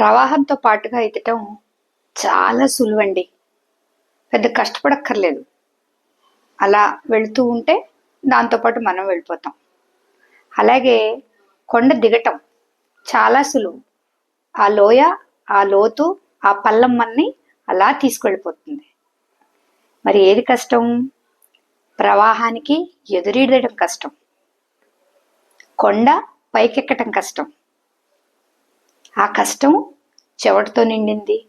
ప్రవాహంతో పాటుగా ఎత్తటం చాలా సులువండి. పెద్ద కష్టపడక్కర్లేదు. అలా వెళుతూ ఉంటే దాంతోపాటు మనం వెళ్ళిపోతాం. అలాగే కొండ దిగటం చాలా సులువు. ఆ లోయ ఆ లోతు ఆ పల్లమ్మని అలా తీసుకెళ్ళిపోతుంది. మరి ఏది కష్టం? ప్రవాహానికి ఎదురీడడం కష్టం. కొండ పైకెక్కటం కష్టం. ఆ కష్టం చెవటతో నిండింది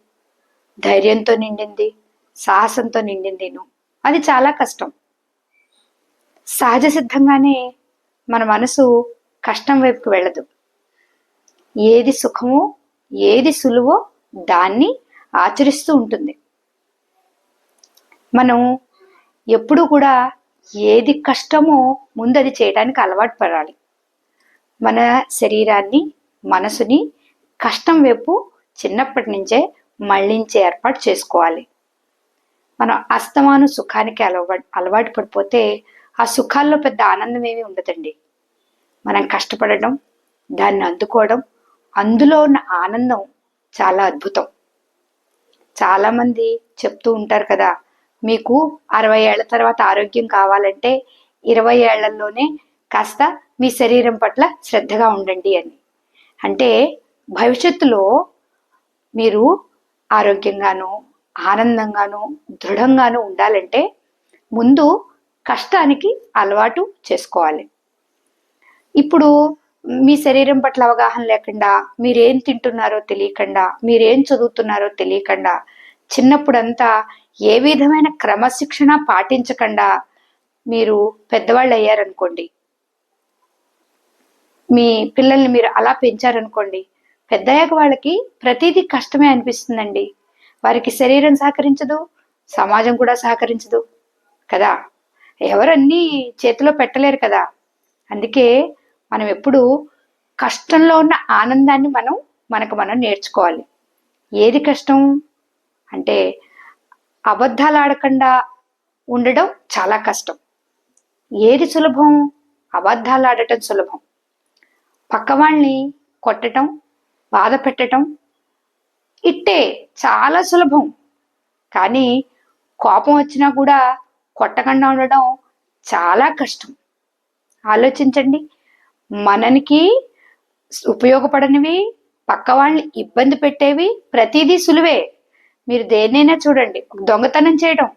ధైర్యంతో నిండింది సాహసంతో నిండిందిను అది చాలా కష్టం. సహజ సిద్ధంగానే మన మనసు కష్టం వైపుకు వెళ్ళదు. ఏది సుఖమో ఏది సులువో దాన్ని ఆచరిస్తూ ఉంటుంది. మనం ఎప్పుడూ కూడా ఏది కష్టమో ముందు అది చేయడానికి అలవాటు పడాలి. మన శరీరాన్ని మనసుని కష్టం వైపు చిన్నప్పటి నుంచే మళ్ళించే ఏర్పాటు చేసుకోవాలి. మనం అస్తమాను సుఖానికి అలవా అలవాటు పడిపోతే ఆ సుఖాల్లో పెద్ద ఆనందం ఏమీ ఉండదండి. మనం కష్టపడడం దాన్ని అందుకోవడం అందులో ఉన్న ఆనందం చాలా అద్భుతం. చాలామంది చెప్తూ ఉంటారు కదా మీకు అరవై ఏళ్ళ తర్వాత ఆరోగ్యం కావాలంటే ఇరవై ఏళ్ళలోనే కాస్త మీ శరీరం పట్ల శ్రద్ధగా ఉండండి అని. అంటే భవిష్యత్తులో మీరు ఆరోగ్యంగాను ఆనందంగాను దృఢంగాను ఉండాలంటే ముందు కష్టానికి అలవాటు చేసుకోవాలి. ఇప్పుడు మీ శరీరం పట్ల అవగాహన లేకుండా మీరేం తింటున్నారో తెలియకుండా మీరేం చదువుతున్నారో తెలియకుండా చిన్నప్పుడంతా ఏ విధమైన క్రమశిక్షణ పాటించకుండా మీరు పెద్దవాళ్ళు అయ్యారనుకోండి మీ పిల్లల్ని మీరు అలా పెంచారనుకోండి పెద్దయ్యాక వాళ్ళకి ప్రతిదీ కష్టమే అనిపిస్తుందండి. వారికి శరీరం సహకరించదు సమాజం కూడా సహకరించదు కదా. ఎవరన్నీ చేతిలో పెట్టలేరు కదా. అందుకే మనం ఎప్పుడు కష్టంలో ఉన్న ఆనందాన్ని మనం మనకు మనం నేర్చుకోవాలి. ఏది కష్టం? అంటే అబద్ధాలు ఆడకుండా ఉండడం చాలా కష్టం. ఏది సులభం? అబద్ధాలు ఆడటం సులభం. పక్క వాళ్ళని కొట్టడం బాధ పెట్టడం ఇట్టే చాలా సులభం. కానీ కోపం వచ్చినా కూడా కొట్టకుండా ఉండడం చాలా కష్టం. ఆలోచించండి. మననికి ఉపయోగపడనివి పక్క వాళ్ళని ఇబ్బంది పెట్టేవి ప్రతిదీ సులువే. మీరు దేన్నైనా చూడండి. దొంగతనం చేయడం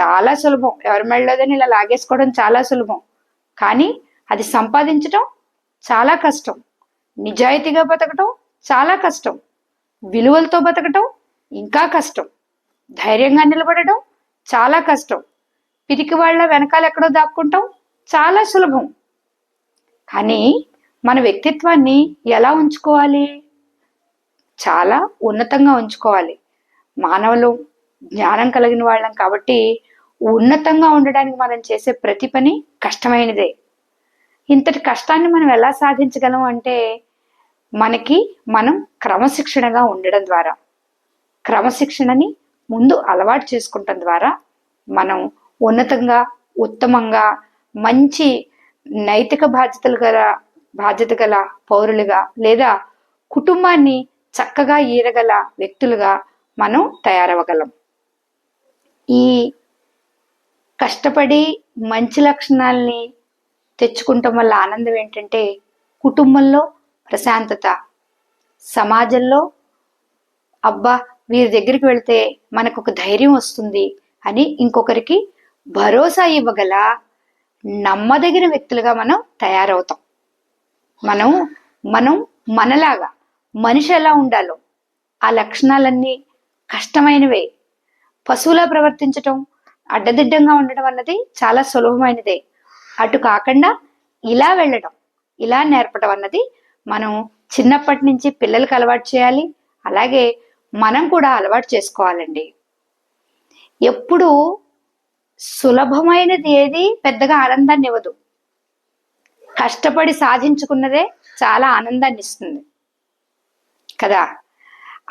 చాలా సులభం. ఎవరి మెళ్ళదని ఇలా లాగేసుకోవడం చాలా సులభం. కానీ అది సంపాదించడం చాలా కష్టం. నిజాయితీగా బతకటం చాలా కష్టం. విలువలతో బతకటం ఇంకా కష్టం. ధైర్యంగా నిలబడడం చాలా కష్టం. పిరికి వాళ్ళ వెనకాల ఎక్కడో దాక్కుంటాం చాలా సులభం. కానీ మన వ్యక్తిత్వాన్ని ఎలా ఉంచుకోవాలి? చాలా ఉన్నతంగా ఉంచుకోవాలి. మానవులు జ్ఞానం కలిగిన వాళ్ళం కాబట్టి ఉన్నతంగా ఉండడానికి మనం చేసే ప్రతి పని కష్టమైనదే. ఇంతటి కష్టాన్ని మనం ఎలా సాధించగలం అంటే మనకి మనం క్రమశిక్షణగా ఉండడం ద్వారా క్రమశిక్షణని ముందు అలవాటు చేసుకుంటాం ద్వారా మనం ఉన్నతంగా ఉత్తమంగా మంచి నైతిక బాధ్యతలు గల బాధ్యత గల పౌరులుగా లేదా కుటుంబాన్ని చక్కగా ఈరగల వ్యక్తులుగా మనం తయారవ్వగలం. ఈ కష్టపడి మంచి లక్షణాలని తెచ్చుకుంటాం వల్ల ఆనందం ఏంటంటే కుటుంబంలో ప్రశాంతత. సమాజంలో అబ్బా వీరి దగ్గరికి వెళ్తే మనకు ఒక ధైర్యం వస్తుంది అని ఇంకొకరికి భరోసా ఇవ్వగల నమ్మదగిన వ్యక్తులుగా మనం తయారవుతాం. మనం మనం మనలాగా మనిషి ఎలా ఉండాలో ఆ లక్షణాలన్నీ కష్టమైనవే. పశువులా ప్రవర్తించటం అడ్డదిడ్డంగా ఉండడం అన్నది చాలా సులభమైనదే. అటు కాకుండా ఇలా వెళ్ళడం ఇలా నేర్పడం అన్నది మనం చిన్నప్పటి నుంచి పిల్లలకు అలవాటు చేయాలి. అలాగే మనం కూడా అలవాటు చేసుకోవాలండి. ఎప్పుడు సులభమైనది ఏది పెద్దగా ఆనందాన్ని ఇవ్వదు. కష్టపడి సాధించుకున్నదే చాలా ఆనందాన్ని ఇస్తుంది. కదా?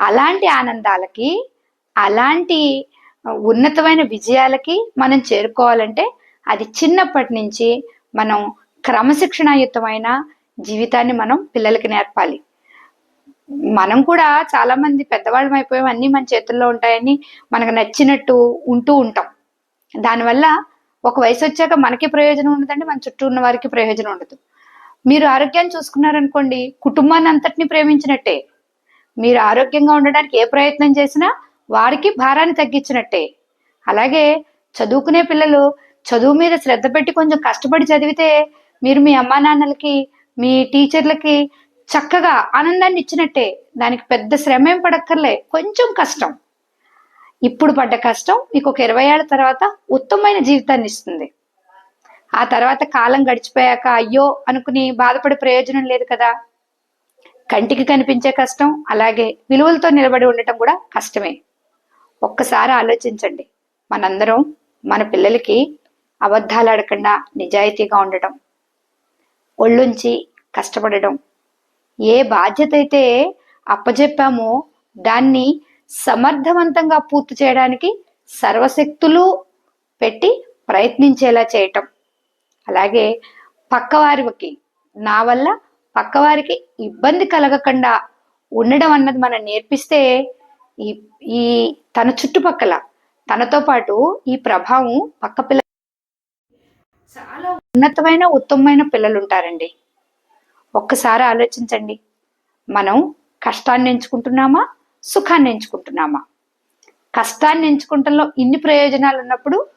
అలాంటి ఆనందాలకి అలాంటి ఉన్నతమైన విజయాలకి మనం చేరుకోవాలంటే అది చిన్నప్పటి నుంచి మనం క్రమశిక్షణాయుతమైన జీవితాన్ని మనం పిల్లలకి నేర్పాలి. మనం కూడా చాలా మంది పెద్దవాళ్ళం అయిపోయాం అన్ని మన చేతుల్లో ఉంటాయని మనకు నచ్చినట్టు ఉంటూ ఉంటాం. దానివల్ల ఒక వయసు వచ్చాక మనకి ప్రయోజనం ఉండదండి మన చుట్టూ ఉన్న వారికి ప్రయోజనం ఉండదు. మీరు ఆరోగ్యాన్ని చూసుకున్నారనుకోండి కుటుంబాన్ని అంతటిని ప్రేమించినట్టే. మీరు ఆరోగ్యంగా ఉండడానికి ఏ ప్రయత్నం చేసినా వారికి భారాన్ని తగ్గించినట్టే. అలాగే చదువుకునే పిల్లలు చదువు మీద శ్రద్ధ పెట్టి కొంచెం కష్టపడి చదివితే మీరు మీ అమ్మా నాన్నలకి మీ టీచర్లకి చక్కగా ఆనందాన్ని ఇచ్చినట్టే దానికి పెద్ద శ్రమ ఏం పడక్కర్లే కొంచెం కష్టం. ఇప్పుడు పడ్డ కష్టం మీకు ఒక ఇరవై ఏళ్ళ తర్వాత ఉత్తమమైన జీవితాన్ని ఇస్తుంది. ఆ తర్వాత కాలం గడిచిపోయాక అయ్యో అనుకుని బాధపడే ప్రయోజనం లేదు కదా. కంటికి కనిపించే కష్టం అలాగే విలువలతో నిలబడి ఉండటం కూడా కష్టమే. ఒక్కసారి ఆలోచించండి. మనందరం మన పిల్లలకి అబద్ధాలు ఆడకుండా నిజాయితీగా ఉండటం. ఒళ్ళుంచి కష్టపడడం. ఏ బాధ్యత అయితే అప్పజెప్పామో దాన్ని సమర్థవంతంగా పూర్తి చేయడానికి సర్వశక్తులు పెట్టి ప్రయత్నించేలా చేయటం. అలాగే పక్కవారికి నా వల్ల పక్కవారికి ఇబ్బంది కలగకుండా ఉండడం అన్నది మనం నేర్పిస్తే ఈ ఈ తన చుట్టుపక్కల తనతో పాటు ఈ ప్రభావం పక్క పిల్ల చాలా ఉన్నతమైన ఉత్తమమైన పిల్లలు ఉంటారండి ఒక్కసారి ఆలోచించండి. మనం కష్టాన్ని ఎంచుకుంటున్నామా? సుఖాన్ని ఎంచుకుంటున్నామా? కష్టాన్ని ఎంచుకుంటంలో ఇన్ని ప్రయోజనాలు ఉన్నప్పుడు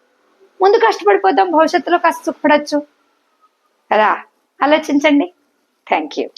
ముందు కష్టపడిపోతాం భవిష్యత్తులో కాస్త సుఖపడచ్చు. కదా? ఆలోచించండి. Thank you